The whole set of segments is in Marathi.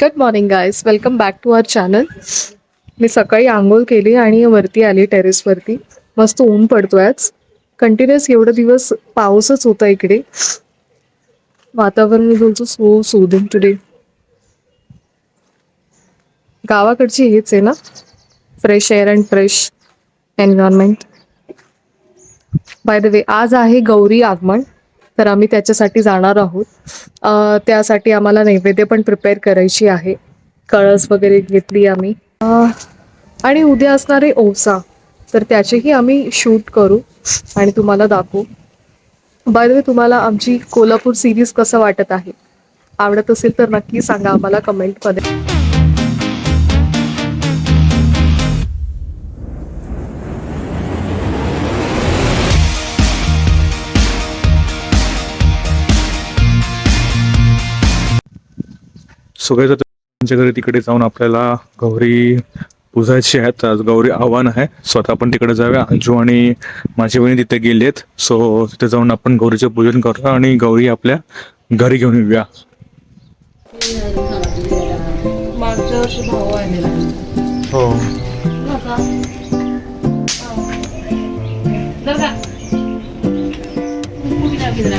Good morning guys welcome back to our channel मी सकाळी आंघोळ केली आणि वरती आली टेरेसवरती मस्त ऊन पडतोय आज. कंटिन्युअस एवढं दिवस पाऊसच होता इकडे. वातावरण is also so soothing today गावाकडची हेच आहे ना? Fresh air and fresh environment by the way आज आहे गौरी आगमन. तर आम्ही त्याच्यासाठी जाणार आहोत. त्यासाठी आम्हाला नैवेद्य पण प्रिपेअर करायची आहे. कळस वगैरे घेतली आम्ही. आणि उद्या असणारे ओसा तर त्याचेही आम्ही शूट करू आणि तुम्हाला दाखवू. बाय द वे तुम्हाला आमची कोल्हापूर सिरीज कसं वाटत आहे? आवडत असेल तर नक्की सांगा आम्हाला कमेंटमध्ये सगळे त्यांच्या घरी तिकडे जाऊन आपल्याला गौरी पुजायची आहेत. आज गौरी आव्हान आहे. स्वतः आपण तिकडे जाऊया अंजू आणि माझी बहिणी तिथे गेली आहेत सो तिथे जाऊन आपण गौरीचे पूजन करूया आणि गौरी आपल्या घरी घेऊन येऊया. मागच्या वर्षी भाऊ आलेला हो.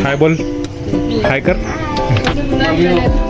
काय बोल. काय कर.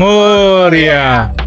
बाप्पा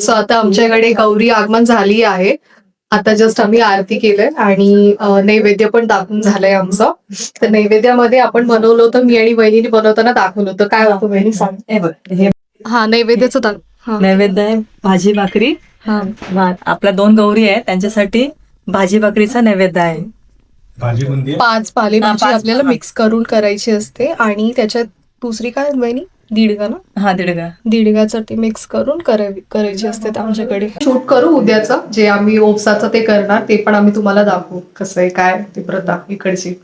सो आता आमच्याकडे गौरी आगमन झाली आहे. आता जस्ट आम्ही आरती केलंय आणि नैवेद्य पण दाखवून झालंय आमचं. तर नैवेद्यामध्ये आपण बनवलं होतं मी आणि वहिनीने बनवताना दाखवलं होतं. काय होतं वहिनी सांग. हे बघ नैवेद्याचं दाख हा. नैवेद्य आहे भाजी भाकरी. हा. आपल्या दोन गौरी आहे त्यांच्यासाठी भाजी भाकरीचा नैवेद्य आहे. पाच पालेभाजी आपल्याला हा. मिक्स करून करायची असते. आणि त्याच्यात दुसरी काय वहिनी? दीडगा ना हा दीडगा. दीडगाचं ते मिक्स करून करावी करायची असते ते आमच्याकडे. शूट करू उद्याचं. जे आम्ही ओपसाचं ते करणार ते पण आम्ही तुम्हाला दाखवू. कसं आहे काय ती प्रथा इकडची.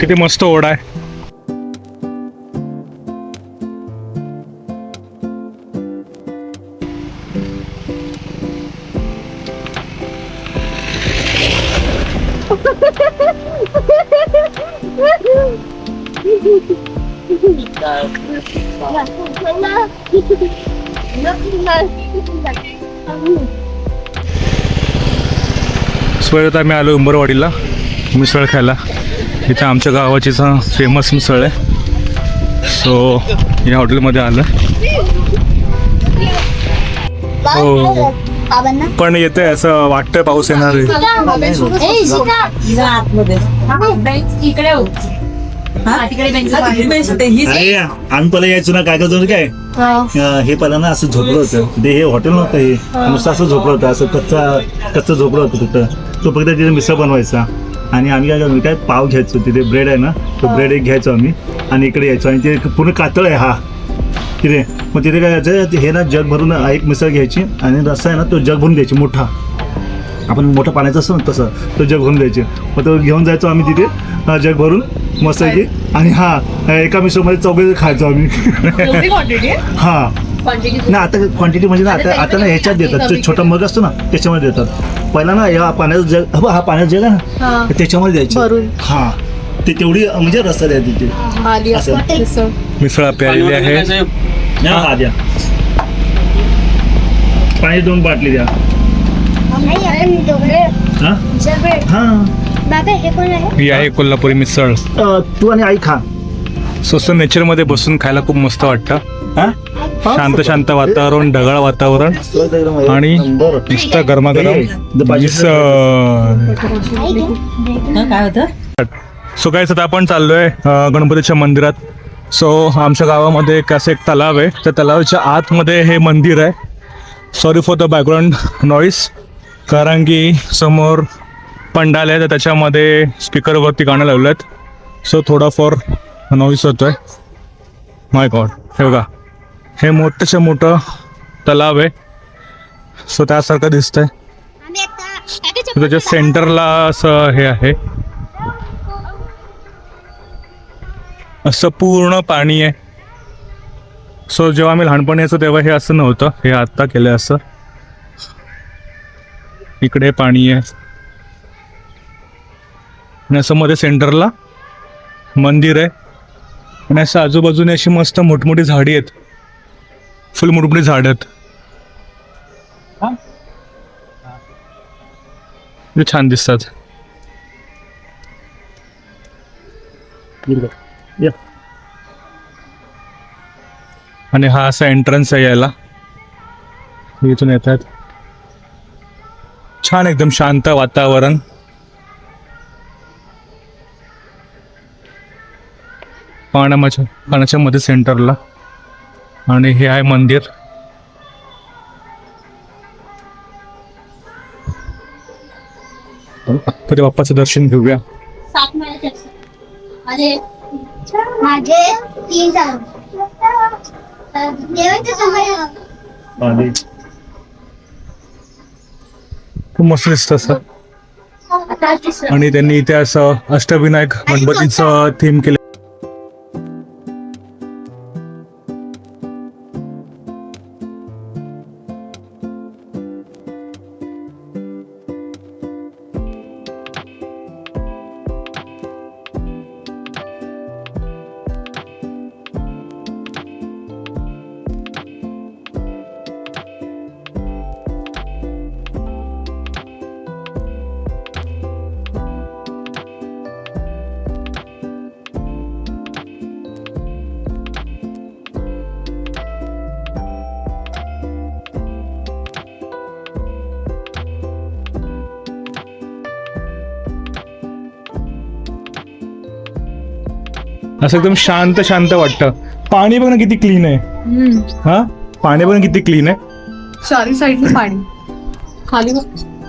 किती मस्त ओढ आहे. स्वयं आम्ही आलो उंबरवाडीला मिसळ खायला. इथे आमच्या गावाची फेमस मिसळ आहे. सो या हॉटेलमध्ये आलं हो. पण येते असं वाटतंय पाऊस येणार आहे. अरे आम्ही पहिला यायचो ना काय करतो काय? अं, हे पहिला ना असं झोपलं होतं. ते हे हॉटेल नव्हतं हे. नुसतं असं झोपलं होतं. असं कच्चा कच्चं झोपलं होतं तिथं. तो फक्त तिथे मिसळ बनवायचा. आणि आम्ही काय करतो काय पाव घ्यायचो तिथे ब्रेड आहे ना तो ब्रेड एक घ्यायचो आम्ही. आणि इकडे यायचो. आणि ते पूर्ण कातळ आहे हा. तिथे मग तिथे काय करायचं हे ना जग भरून एक मिसळ घ्यायची आणि रस्सा आहे ना तो जग भरून द्यायची मोठा. आपण मोठा पाण्याचा असतो ना तसं तो जग भरून द्यायचे. मग तो घेऊन जायचो आम्ही तिथे जग भरून मस्त आहे की आणि हा एका मिसळमध्ये चौघे खायचो आम्ही. हा. ना आता क्वांटिटी म्हणजे ना आता आता ना ह्याच्यात देतात जो छोटा मग असतो ना त्याच्यामध्ये देतात. पहिला ना या पाण्याचा जग हा, पाण्याचा जग आहे ना त्याच्यामध्ये. द्यायचे. हा. ते तेवढी म्हणजे रस्ता द्या तिथे आली असं. मिसळ मिसळ प्यायलेली आहे. हा. हा द्या. पाणी दोन बाटली द्या. हा? हा. बाबा हे कोण आहे? ही आहे कोल्हापुरी मिसळ. अं, तू आणि आई खा. स्वस्त नेचरमध्ये बसून खायला खूप मस्त वाटतं. हा? शांत शांत वातावरण ढगाळ वातावरण. आणि नुसतं गरमागरम मिसळ. काय होतं? सो काय आता आपण चाललोय गणपतीच्या मंदिरात. सो आमच्या गावामध्ये एक असं एक तलाव आहे. त्या तलावाच्या आतमध्ये हे मंदिर आहे. Sorry for the background noise कारण की समोर पंडाल आहे तर त्याच्यामध्ये स्पीकरवरती गाणं लावलं आहेत सो थोडाफार नॉईस होतोय. माय गॉड हे बघा. हे मोठंच्या मोठं तलाव आहे. सो त्यासारखं दिसतंय. त्याच्या सेंटरला असं हे आहे. असं पूर्ण पाणी आहे. सो जेव्हा आम्ही लहानपणी यायचो तेव्हा हे असं नव्हतं. हे आत्ता केलं असं. इकडे पाणी आहे. आणि असं मध्ये सेंटरला मंदिर आहे. आणि असं आजूबाजूने अशी मस्त मोठमोठी झाडी आहेत. फुल मोठमोठी झाड आहेत. छान दिसतात. या. आणि हा असा एंट्रन्स आहे यायला. इथून येतात छान एकदम शांत वातावरण. पाण्याच्या पाण्याच्या मध्ये सेंटरला आणि हे आहे मंदिर. गणपती बाप्पाचं दर्शन घेऊया. माझे तीन. खूप मस्त दिसतं असं तिसरं. आणि त्यांनी इथे असं अष्टविनायक गणपतीचं थीम केलं असं एकदम शांत शांत वाटतं. पाणी बघ ना किती क्लीन आहे. हा? पाणी बघ ना किती क्लीन आहे. चारी साईडने पाणी. खाली बघ.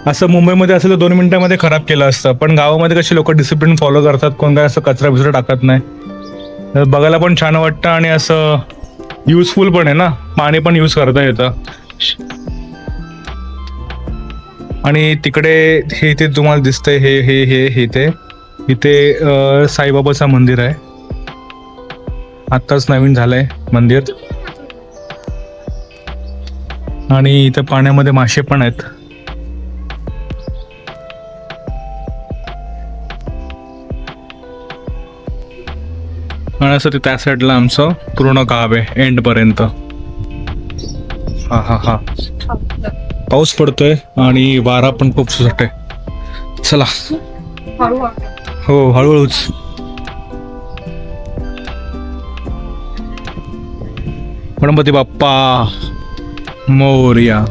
असं मुंबईमध्ये असं तर दोन मिनिटांमध्ये खराब केलं असतं. पण गावामध्ये कसे लोक डिसिप्लिन फॉलो करतात कोण काय असं कचरा बिचरा टाकत नाही. तर बघायला पण छान वाटतं आणि असं युजफुल पण आहे ना. पाणी पण यूज करता येतं. आणि तिकडे हे इथे तुम्हाला दिसतंय हे हे हे हे इथे. इथे अं, साईबाबाचं मंदिर आहे. आत्ताच नवीन झालंय मंदिर. आणि इथे पाण्यामध्ये मासे पण आहेत. आणि असं ते त्या साईडला आमचं पूर्ण गाव आहे एंड पर्यंत. हा हा हा. पाऊस पडतोय आणि वारा पण खूप सुट आहे चला हो हळूहळूच. गणपती बाप्पा. मोर्या.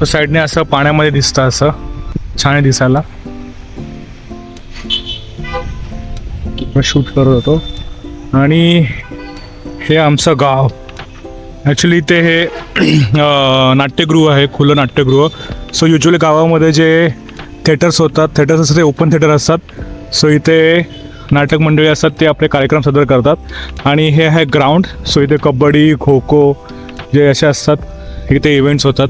तो साईडने असं पाण्यामध्ये दिसतं असं. छान आहे दिसायला. शूट करत होतो. आणि हे आमचं गाव. ॲक्च्युली ते हे नाट्यगृह आहे खुलं नाट्यगृह. सो युजली गावामध्ये जे थिएटर्स होतात थिएटर्स असतात ते ओपन थिएटर असतात. सो इथे नाटक मंडळी असतात ते आपले कार्यक्रम सादर करतात. आणि हे आहे ग्राउंड. सो इथे कबड्डी खो खो जे असे असतात इथे इव्हेंट्स होतात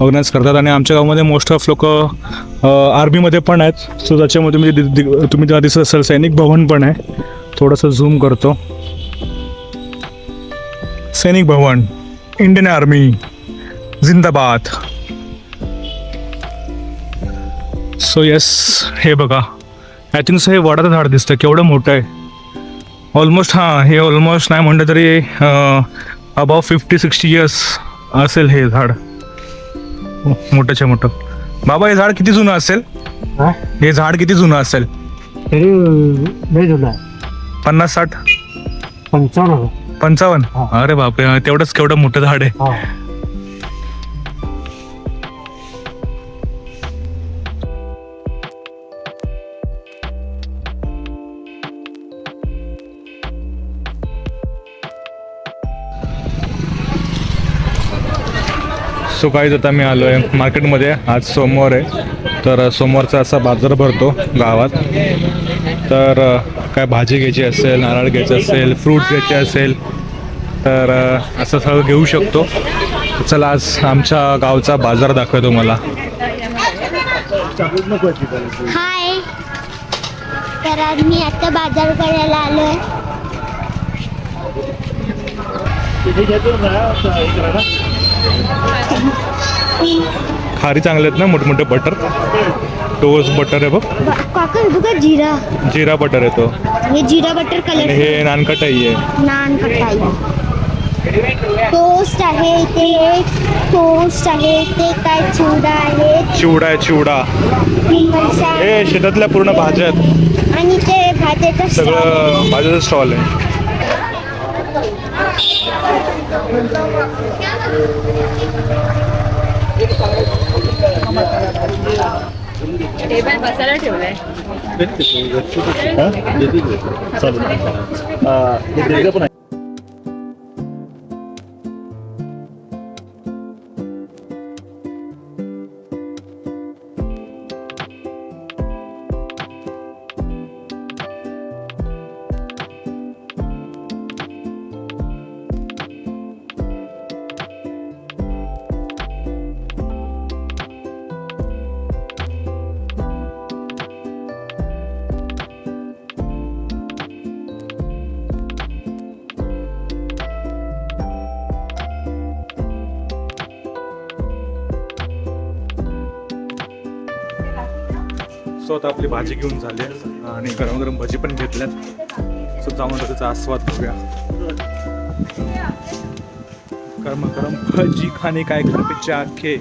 ऑर्गनाईज करतात. आणि आमच्या गावामध्ये मोस्ट ऑफ लोक आर्मीमध्ये पण आहेत. सो त्याच्यामध्ये म्हणजे दि- दि- तुम्ही जेव्हा दिसत असाल सैनिक भवन पण आहे. थोडंसं झूम करतो. सैनिक भवन इंडियन आर्मी जिंदाबाद. सो येस हे बघा. आय थिंक हे वडाचं झाड दिसतं केवढं मोठं आहे. ऑलमोस्ट हां हे ऑलमोस्ट नाही म्हणलं तरी अबाव फिफ्टी सिक्स्टी इयर्स असेल हे झाड. मोठंच्या मोठं. बाबा हे झाड किती जुनं असेल? हा? झाड किती जुनं असेल? पन्नास साठ? पंचावन्न. पंचावन्न. अरे बापरे तेवढंच केवढं मोठं झाड आहे. सो काही आता मी आलो आहे मार्केटमध्ये आज सोमवार आहे तर सोमवारचा असा बाजार भरतो गावात. तर काय भाजी घ्यायची असेल नारळ घ्यायचं असेल फ्रूट्स घ्यायचे असेल तर असं सगळं घेऊ शकतो. चला आज आमच्या गावचा बाजार दाखवतो मला. हाय. तर आज मी आता बाजार करायला आलोय. खारी चांगले आहेत ना मोठमोठे बटर टोस्ट बटर आहे बघ. काका बघा जिरा. जिरा बटर आहे तो. हे जिरा बटर कलर हे नानकटाई आहे. नान कटाई टोस्ट आहे ते टोस्ट आहे ते काय चिवडा आहे? चिवडा आहे चिवडा. हे शेतातल्या पूर्ण भाज्या आहेत. आणि ते भाज्याचं. सगळं भाज्याचं स्टॉल आहे. टेबल बसायला ठेवलाय चालू पण सो आता आपली भाजी घेऊन झाली आणि गरम गरम भजी पण घेतल्यात. सो जाऊन त्याचा आस्वाद घेऊया गरम गरम भजी खाणे काय खरपेचे आखे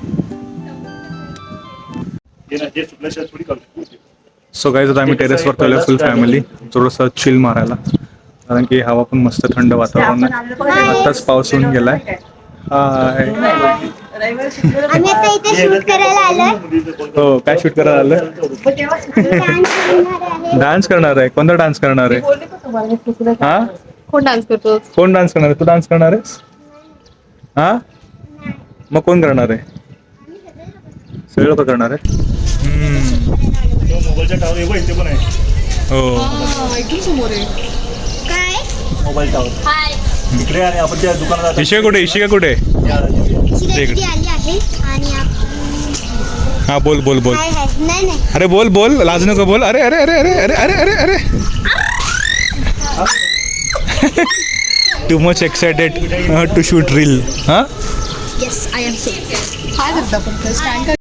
सो गाईज आता आम्ही टेरेसवर चालू फुल फॅमिली थोडंसं चिल मारायला. कारण की हवा पण मस्त थंड वातावरण आहे आताच पाऊस होऊन गेलाय. हाय आम्ही आता इथे शूट करायला आलोय. हो काय शूट करायला आलं डान्स करणार डान्स करणार आहे. कोणता डान्स करणार आहे? हा? कोण डान्स करतो? कोण डान्स करणार आहे? तू डान्स करणार आहेस? हा? मग कोण करणार आहे? सगळे लोक करणार आहे हम्म. मोबाईलच्या टावर येऊ इथे पण आहे हो. काय? मोबाईल टावर इकडे आणि आपण त्या दुकानात इशिका कुठे? इशिका कुठे? शिकायची आली आहे आणि आप- हा बोल बोल बोल. नाही नाही. अरे बोल बोल. लाज नको बोल. अरे अरे अरे अरे अरे अरे अरे अरे. Too much excited to shoot reel हा येस आय एम सो काय करता पण स्टँड